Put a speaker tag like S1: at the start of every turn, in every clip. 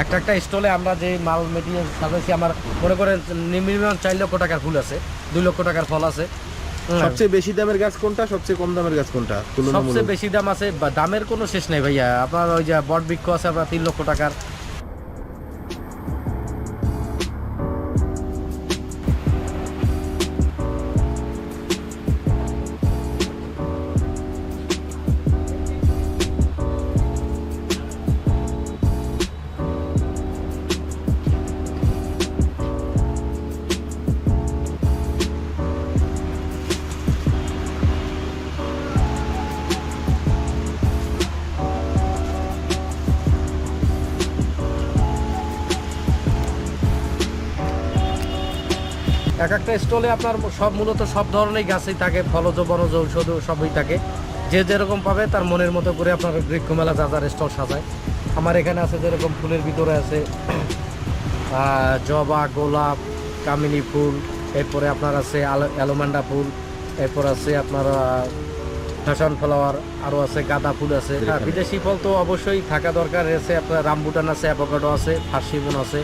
S1: একটা একটা স্টলে আমরা যে মাল মেটেরিয়াল সাজাইছি আমার মনে করেন মিনিমাম চার লক্ষ টাকার ফুল আছে দুই লক্ষ টাকার ফল আছে।
S2: সবচেয়ে বেশি দামের গাছ কোনটা সবচেয়ে কম দামের গাছ কোনটা
S1: সবচেয়ে বেশি দাম আছে দামের কোনো শেষ নেই ভাইয়া। আপনার ওই যে বট বৃক্ষ আছে আপনার তিন লক্ষ টাকার। এক একটা স্টলে আপনার সব মূলত সব ধরনের গাছই থাকে ফলজ বনজ ঔষধ সবই থাকে। যে যেরকম পাবে তার মনের মতো করে আপনার বৃক্ষ মেলা যা যার স্টল সাজায়। আমার এখানে আছে যেরকম ফুলের ভিতরে আছে জবা গোলাপ কামিনী ফুল এরপরে আপনার আছে আলো- অ্যালোমান্ডা ফুল এরপর আছে আপনার ফ্যাশন ফ্লাওয়ার আরও আছে গাঁদা ফুল আছে। হ্যাঁ বিদেশি ফল তো অবশ্যই থাকা দরকার আছে আপনার রামবুটান আছে অ্যাভোকাডো আছে ফার্সিমন আছে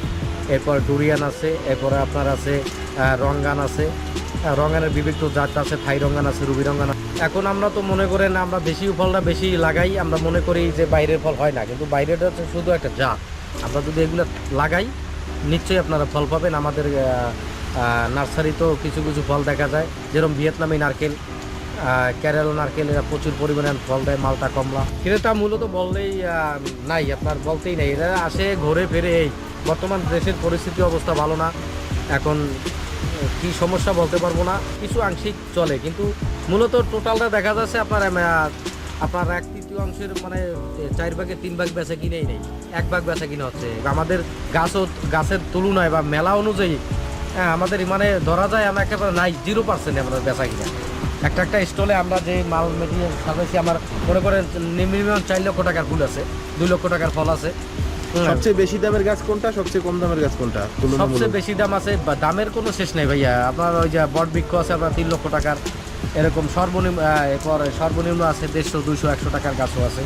S1: এরপর ডুরিয়ান আছে এরপরে আপনার আছে রঙ্গান আছে। রঙ্গানের বিভিন্ন জাত আছে, থাই রঙ্গান আছে, রুবি রঙ্গান এখন আমরা তো মনে করেন আমরা দেশি ফলটা বেশি লাগাই, আমরা মনে করি যে বাইরের ফল হয় না, কিন্তু বাইরেটা হচ্ছে শুধু একটা জাত। আমরা যদি এগুলো লাগাই, নিশ্চয়ই আপনারা ফল পাবেন। আমাদের নার্সারিতেও কিছু কিছু ফল দেখা যায়। যেরকম ভিয়েতনামি নারকেল কেরালা নারকেল, এরা প্রচুর পরিমাণে ফল দেয়, মালটা কমলা। ক্রেতা মূলত বললেই নাই, আপনার বলতেই নাই। এরা আসে, ঘুরে ফিরে, এই বর্তমান দেশের পরিস্থিতি অবস্থা ভালো না। এখন কি সমস্যা বলতে পারব না, কিছু আংশিক চলে, কিন্তু মূলত টোটালটা দেখা যাচ্ছে আপনার আপনার এক তৃতীয়াংশের মানে চার ভাগে তিন ভাগ বেচা কিনেই নেই, এক ভাগ বেচা কিনে হচ্ছে আমাদের গাছও, গাছের তুলনায় বা মেলা অনুযায়ী হ্যাঁ আমাদের মানে ধরা যায় আমরা একেবারে নাই জিরো পার্সেন্ট আমাদের বেচা কিনা একটা একটা স্টলে আমরা যে মাল মেটেরিয়াল সাজাইছি, আমার মনে করেন মিনিমাম চার লক্ষ টাকার ফুল আছে, দুই লক্ষ টাকার ফল আছে।
S2: সবচেয়ে বেশি দামের গাছ কোনটা সবচেয়ে কম দামের গাছ কোনটা?
S1: সবচেয়ে বেশি দাম আছে দামের কোনো শেষ নেই ভাইয়া। আপনার ওই যে বট বৃক্ষ আছে আপনার তিন লক্ষ টাকার এরকম সর্বনিম্ন সর্বনিম্ন আছে দেড়শো দুইশো একশো টাকার গাছও আছে।